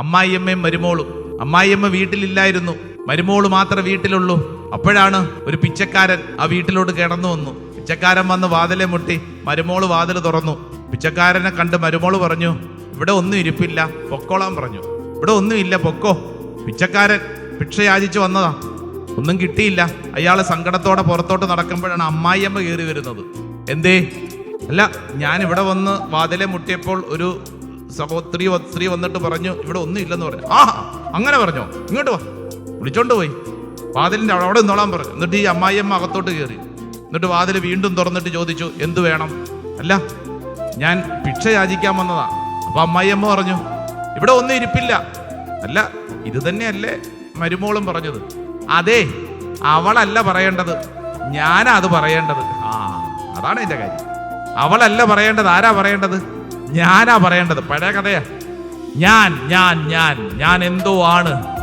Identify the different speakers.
Speaker 1: അമ്മായിയമ്മയും മരുമോളും. അമ്മായിയമ്മ വീട്ടിലില്ലായിരുന്നു. മരുമോൾ മാത്രമേ വീട്ടിലുള്ളൂ. അപ്പോഴാണ് ഒരു പിച്ചക്കാരൻ ആ വീട്ടിലോട്ട് കിടന്നു വന്നു. പിച്ചക്കാരൻ വന്ന് വാതിലെ മുട്ടി മരുമോൾ വാതിൽ തുറന്നു. പിച്ചക്കാരനെ കണ്ട് മരുമോൾ പറഞ്ഞു ഇവിടെ ഒന്നും ഇരിപ്പില്ല പൊക്കോളാൻ പറഞ്ഞു. ഇവിടെ ഒന്നും ഇല്ല പൊക്കോ. പിച്ചക്കാരൻ ഭിക്ഷ യാചിച്ചു വന്നതാ. ഒന്നും കിട്ടിയില്ല. അയാൾ സങ്കടത്തോടെ പുറത്തോട്ട് നടക്കുമ്പോഴാണ് അമ്മായിയമ്മ കയറി വരുന്നത്. എന്തേ? അല്ല ഞാൻ ഇവിടെ വന്ന് വാതിലെ മുട്ടിയപ്പോൾ ഒരു സഹോദരി സ്ത്രീ വന്നിട്ട് പറഞ്ഞു ഇവിടെ ഒന്നും ഇല്ലെന്ന് പറഞ്ഞു. ആ അങ്ങനെ പറഞ്ഞോ? ഇങ്ങോട്ട് വാ. വിളിച്ചോണ്ട് പോയി. വാതിലിന്റെ അവിടെ അവിടെ നിന്നോളാൻ പറഞ്ഞു. എന്നിട്ട് ഈ അമ്മായിയമ്മ അകത്തോട്ട് കയറി എന്നിട്ട് വാതിൽ വീണ്ടും തുറന്നിട്ട് ചോദിച്ചു എന്തു വേണം? അല്ല ഞാൻ ഭിക്ഷ യാചിക്കാൻ വന്നതാ. അപ്പൊ അമ്മായിയമ്മ പറഞ്ഞു ഇവിടെ ഒന്നും ഇരിപ്പില്ല. അല്ല ഇത് തന്നെയല്ലേ? മരുമോളും പറഞ്ഞത് അതെ അവളല്ല പറയേണ്ടത്. ഞാനാ അത് പറയേണ്ടത്. ആ അതാണ് എന്റെ കാര്യം. അവളല്ല പറയേണ്ടത്. ആരാ പറയേണ്ടത്? ഞാനാ പറയേണ്ടത്. പഴയ കഥയാ. ഞാൻ ഞാൻ ഞാൻ ഞാൻ എന്തോ ആണ്.